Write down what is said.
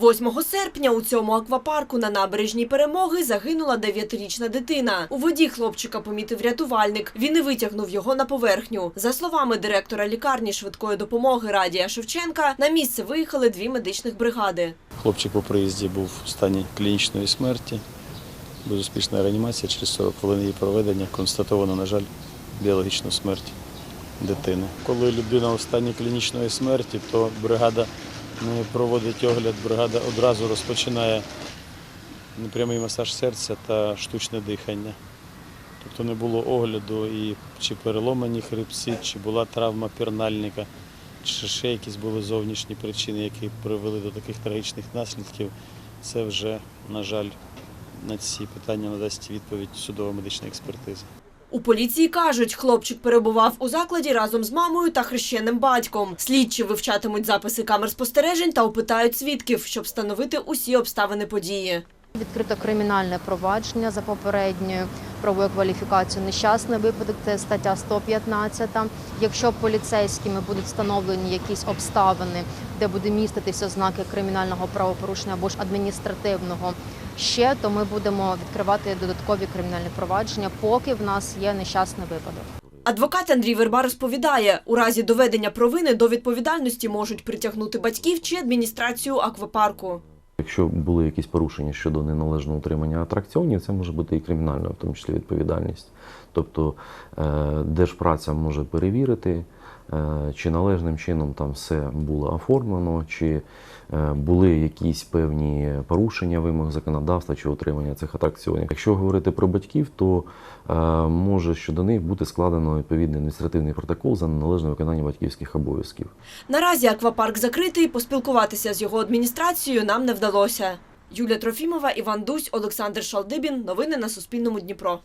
8 серпня у цьому аквапарку на набережній перемоги загинула 9-річна дитина. У воді хлопчика помітив рятувальник. Він і витягнув його на поверхню. За словами директора лікарні швидкої допомоги Радія Шевченка, на місце виїхали дві медичних бригади. Хлопчик по приїзді був в стані клінічної смерті. Безуспішна реанімація через 40 хвилин її проведення. Констатовано, на жаль, біологічну смерть дитини. Коли людина у стані клінічної смерті, то бригада проводить огляд, бригада одразу розпочинає непрямий масаж серця та штучне дихання. Тобто не було огляду і чи переломані хребці, чи була травма пірнальника, чи ще якісь були зовнішні причини, які привели до таких трагічних наслідків. Це вже, на жаль, на ці питання надасть відповідь судова медична експертиза. У поліції кажуть, хлопчик перебував у закладі разом з мамою та хрещеним батьком. Слідчі вивчатимуть записи камер спостережень та опитають свідків, щоб встановити усі обставини події. Відкрито кримінальне провадження за попередньою правовою кваліфікацією нещасний випадок. Це стаття 115. Якщо поліцейськими будуть встановлені якісь обставини, де буде міститися ознаки кримінального правопорушення або ж адміністративного ще, то ми будемо відкривати додаткові кримінальні провадження, поки в нас є нещасний випадок. Адвокат Андрій Верба розповідає, у разі доведення провини до відповідальності можуть притягнути батьків чи адміністрацію аквапарку. Якщо були якісь порушення щодо неналежного утримання атракціонів, це може бути і кримінальна, в тому числі відповідальність. Тобто е, держпраця може перевірити, чи належним чином там все було оформлено, чи е, були якісь певні порушення вимог законодавства чи утримання цих атракціонів. Якщо говорити про батьків, то е, може щодо них бути складено відповідний адміністративний протокол за неналежне виконання батьківських обов'язків. Наразі аквапарк закритий. Поспілкуватися з його адміністрацією нам не вдалося. Юлія Трофімова, Іван Дусь, Олександр Шалдибін. Новини на Суспільному Дніпро.